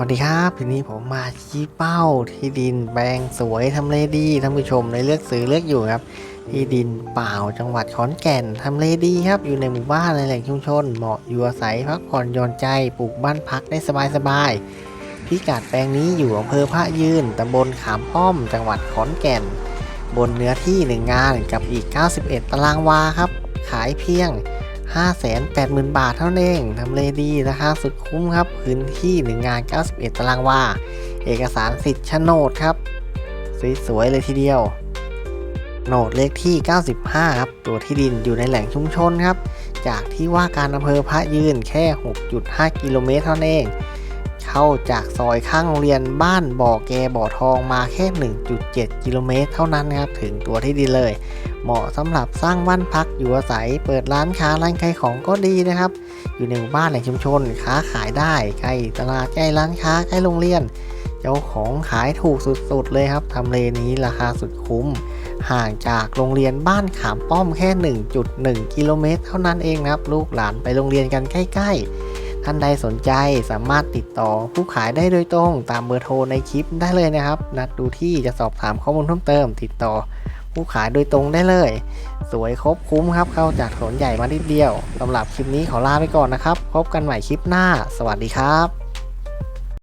วัสดีครับทีนี้ผมมาชี้เป้าที่ดินแปลงสวยทำเลดีท่านผู้ชมในเลือกซื้อเลือกอยู่ครับ ที่ดินเปล่าจังหวัดขอนแก่นทำเลดีครับ อยู่ในหมู่บ้านในแหล่งชุมชน เหมาะอยู่อาศัยพักผ่อนหย่อนใจปลูกบ้านพักได้สบายๆพิกัดแปลงนี้อยู่อำเภอพระยืนตำบลขามป้อม จังหวัดขอนแก่น บนเนื้อที่หนึ่งงานกับอีก 91 ตารางวาครับ ขายเพียง 580,000 บาทเท่านั้นเองทำเลดีราคาสุดคุ้มครับ พื้นที่หนึ่งงาน 91 ตารางวา เอกสารสิทธิ์โฉนดครับ สวยๆเลยทีเดียว โหนดเลขที่ 95 ครับ ตัวที่ดินอยู่ในแหล่งชุมชนครับ จากที่ว่าการอำเภอพระยืนแค่ 6.5 กิโลเมตรเท่านั้นเอง เข้าจากซอยข้างโรงเรียนบ้านบ่อแกบ่อทองมาแค่ 1.7 กิโลเมตร เท่านั้นนะครับถึงตัวที่ดินเลย เหมาะสำหรับสร้างบ้านพักอยู่อาศัยเปิดร้านค้าร้านขายของก็ดีนะครับ อยู่ในหมู่บ้านแหล่งชุมชนค้าขายได้ใกล้ตลาดใกล้ร้านค้าใกล้โรงเรียน เจ้าของขายถูกสุดๆเลยครับทำเลนี้ราคาสุดคุ้ม ห่างจากโรงเรียนบ้านขามป้อมแค่ 1.1 กิโลเมตร เท่านั้นเองนะครับ ลูกหลานไปโรงเรียนกันใกล้ ๆ ท่านใดสนใจสามารถติดต่อผู้ขายได้โดยตรง ตามเบอร์โทรในคลิปได้เลยนะครับ นัดดูที่จะสอบถามข้อมูลเพิ่มเติม ติดต่อผู้ขายโดยตรงได้เลย สวยครบคุ้มครับ เข้าจากถนนใหญ่มานิดเดียวสำหรับคลิปนี้ขอลาไปก่อนนะครับ พบกันใหม่คลิปหน้า สวัสดีครับ